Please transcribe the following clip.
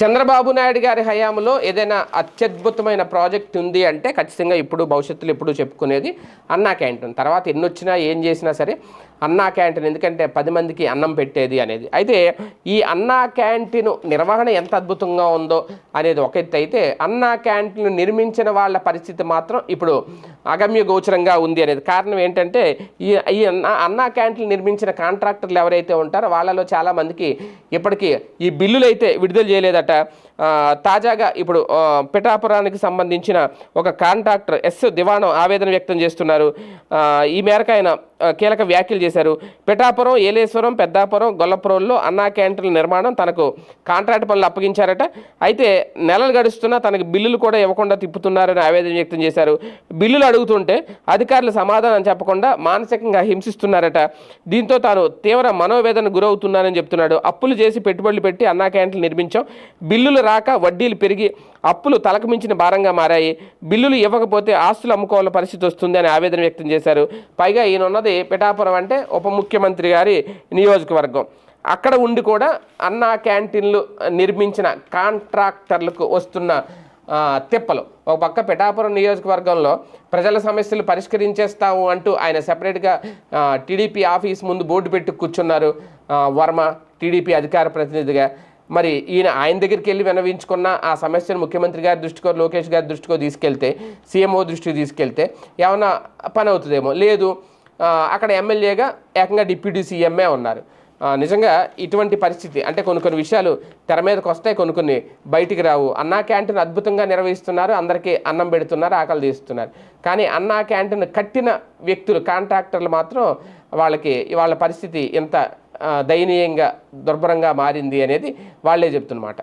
చంద్రబాబు నాయుడు గారి హయాంలో ఏదైనా అత్యద్భుతమైన ప్రాజెక్ట్ ఉంది అంటే ఖచ్చితంగా ఇప్పుడు భవిష్యత్తులో ఇప్పుడు చెప్పుకునేది అన్నా క్యాంటీన్. తర్వాత ఎన్ని వచ్చినా ఏం చేసినా సరే అన్నా క్యాంటీన్ ఎందుకంటే పది మందికి అన్నం పెట్టేది అనేది. అయితే ఈ అన్నా క్యాంటీన్ నిర్వహణ ఎంత అద్భుతంగా ఉందో అనేది ఒక ఎత్తు అయితే అన్నా క్యాంటీన్ నిర్మించిన వాళ్ళ పరిస్థితి మాత్రం ఇప్పుడు అగమ్య గోచరంగా ఉంది అనేది. కారణం ఏంటంటే ఈ ఈ అన్నా అన్నా క్యాంటీన్ నిర్మించిన కాంట్రాక్టర్లు ఎవరైతే ఉంటారో వాళ్ళలో చాలామందికి ఇప్పటికీ ఈ బిల్లులు అయితే విడుదల చేయలేదట. తాజాగా ఇప్పుడు పిఠాపురానికి సంబంధించిన ఒక కాంట్రాక్టర్ ఎస్. దివాణం ఆవేదన వ్యక్తం చేస్తున్నారు. ఈ మేరకు ఆయన కీలక వ్యాఖ్యలు చేశారు. పిఠాపురం ఏలేశ్వరం పెద్దాపురం గొల్లపురంలో అన్నా క్యాంటీన్ల నిర్మాణం తనకు కాంట్రాక్ట్ పనులు అప్పగించారట. అయితే నెలలు గడుస్తున్నా తనకు బిల్లులు కూడా ఇవ్వకుండా తిప్పుతున్నారని ఆవేదన వ్యక్తం చేశారు. బిల్లులు అడుగుతుంటే అధికారులు సమాధానం చెప్పకుండా మానసికంగా హింసిస్తున్నారట. దీంతో తాను తీవ్ర మనోవేదన గురవుతున్నానని చెప్తున్నాడు. అప్పులు చేసి పెట్టుబడులు పెట్టి అన్నా క్యాంటీన్లు నిర్మించాం. బిల్లులు రాక వడ్డీలు పెరిగి అప్పులు తలకు మించిన భారంగా మారాయి. బిల్లులు ఇవ్వకపోతే ఆస్తులు అమ్ముకోవాల పరిస్థితి వస్తుంది అని ఆవేదన వ్యక్తం చేశారు. పైగా ఈయనున్నది ఉన్నది పిఠాపురం అంటే ఉప ముఖ్యమంత్రి గారి నియోజకవర్గం. అక్కడ ఉండి కూడా అన్నా క్యాంటీన్లు నిర్మించిన కాంట్రాక్టర్లకు వస్తున్న తిప్పలు. ఒక పక్క పిఠాపురం నియోజకవర్గంలో ప్రజల సమస్యలు పరిష్కరించేస్తాము అంటూ ఆయన సపరేట్గా టీడీపీ ఆఫీస్ ముందు బోర్డు పెట్టి కూర్చున్నారు వర్మ టీడీపీ అధికార ప్రతినిధిగా. మరి ఈయన ఆయన దగ్గరికి వెళ్ళి వినవించుకున్న ఆ సమస్యను ముఖ్యమంత్రి గారి దృష్టికో లోకేష్ గారి దృష్టికో తీసుకెళ్తే సీఎంఓ దృష్టికి తీసుకెళ్తే ఏమైనా పని అవుతుందేమో? లేదు. అక్కడ ఎమ్మెల్యేగా ఏకంగా డిప్యూటీ సీఎంఏ ఉన్నారు. నిజంగా ఇటువంటి పరిస్థితి అంటే కొన్ని కొన్ని విషయాలు తెర మీదకి వస్తాయి కొన్ని కొన్ని బయటికి రావు. అన్నా క్యాంటీన్ అద్భుతంగా నిర్వహిస్తున్నారు అందరికీ అన్నం పెడుతున్నారు ఆకలి తీస్తున్నారు. కానీ అన్నా క్యాంటీన్ కట్టిన వ్యక్తులు కాంట్రాక్టర్లు మాత్రం వాళ్ళకి వాళ్ళ పరిస్థితి ఎంత దయనీయంగా దుర్భరంగా మారింది అనేది వాళ్ళే చెప్తున్నమాట.